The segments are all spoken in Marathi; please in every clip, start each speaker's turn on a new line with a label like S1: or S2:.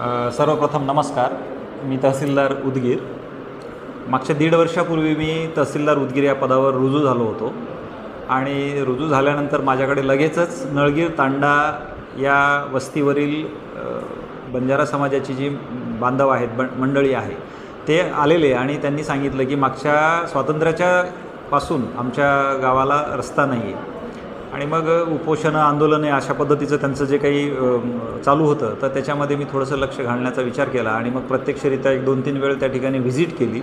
S1: सर्वप्रथम नमस्कार. मी तहसीलदार उदगीर. मागच्या दीड वर्षापूर्वी मी तहसीलदार उदगीर या पदावर रुजू झालो होतो. आणि रुजू झाल्यानंतर माझ्याकडे लगेचच नळगीर तांडा या वस्तीवरील बंजारा समाजाची जी बांधव आहेत ब मंडळी आहे ते आलेले आणि त्यांनी सांगितलं की मागच्या स्वातंत्र्याच्या पासून आमच्या गावाला रस्ता नाही आहे आणि मग उपोषणं आंदोलने अशा पद्धतीचं त्यांचं जे काही चालू होतं तर त्याच्यामध्ये मी थोडंसं लक्ष घालण्याचा विचार केला आणि मग प्रत्यक्षरित्या एक दोन तीन वेळ त्या ठिकाणी व्हिजिट केली.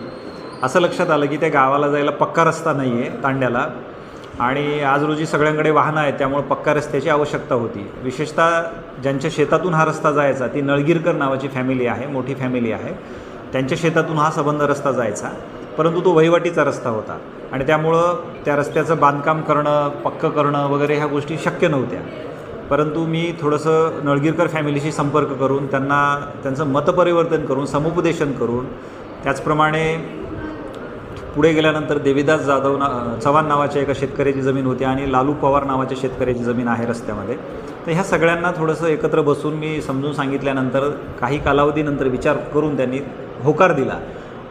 S1: असं लक्षात आलं की त्या गावाला जायला पक्का रस्ता नाही आहे तांड्याला आणि आज रोजी सगळ्यांकडे वाहनं आहेत त्यामुळे पक्का रस्त्याची आवश्यकता होती. विशेषतः ज्यांच्या शेतातून हा रस्ता जायचा ती नळगीरकर नावाची फॅमिली आहे मोठी फॅमिली आहे. त्यांच्या शेतातून हा संबंध रस्ता जायचा. परंतु तो वहिवाटीचा रस्ता होता. आणि त्यामुळं त्या रस्त्याचं बांधकाम करणं पक्कं करणं वगैरे ह्या गोष्टी शक्य नव्हत्या. परंतु मी थोडंसं नळगीरकर फॅमिलीशी संपर्क करून त्यांना त्यांचं मतपरिवर्तन करून समुपदेशन करून त्याचप्रमाणे पुढे गेल्यानंतर देवीदास जाधव ना चव्हाण नावाच्या एका शेतकऱ्याची जमीन होती आणि लालू पवार नावाच्या शेतकऱ्याची जमीन आहे रस्त्यामध्ये. तर ह्या सगळ्यांना थोडंसं एकत्र बसून मी समजून सांगितल्यानंतर काही कालावधीनंतर विचार करून त्यांनी होकार दिला.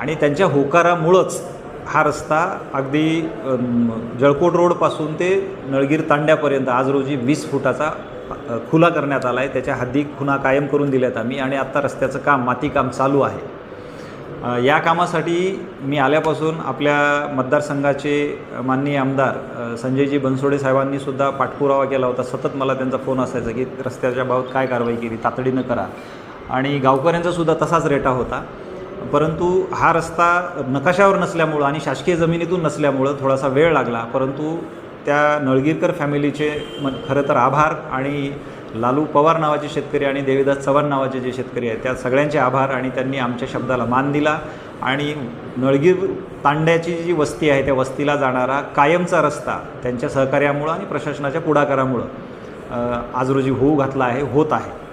S1: आणि त्यांच्या होकारामुळंच हा रस्ता अगदी जळकोट रोडपासून ते नळगीर तांड्यापर्यंत आज रोजी वीस फुटाचा खुला करण्यात आला आहे त्याच्या हद्दी खुणा कायम करून दिल्यात आम्ही आणि आत्ता रस्त्याचं काम मातीकाम चालू आहे. या कामासाठी मी आल्यापासून आपल्या मतदारसंघाचे माननीय आमदार संजयजी बनसोडे साहेबांनी सुद्धा पाठपुरावा केला होता. सतत मला त्यांचा फोन असायचा की रस्त्याच्या बाबत काय कारवाई केली तातडीनं करा. आणि गावकऱ्यांचा सुद्धा तसाच रेटा होता. परंतु हा रस्ता नकाशावर नसल्यामुळं आणि शासकीय जमिनीतून नसल्यामुळं थोडासा वेळ लागला परंतु त्या नळगीरकर फॅमिलीचे म खरं तर आभार आणि लालू पवार नावाचे शेतकरी आणि देवीदास चव्हाण नावाचे जे शेतकरी आहेत त्या सगळ्यांचे आभार आणि त्यांनी आमच्या शब्दाला मान दिला आणि नळगीर तांड्याची जी वस्ती आहे त्या वस्तीला जाणारा कायमचा रस्ता त्यांच्या सहकार्यामुळं आणि प्रशासनाच्या पुढाकारामुळं आज रोजी होऊ घातला आहे होत आहे.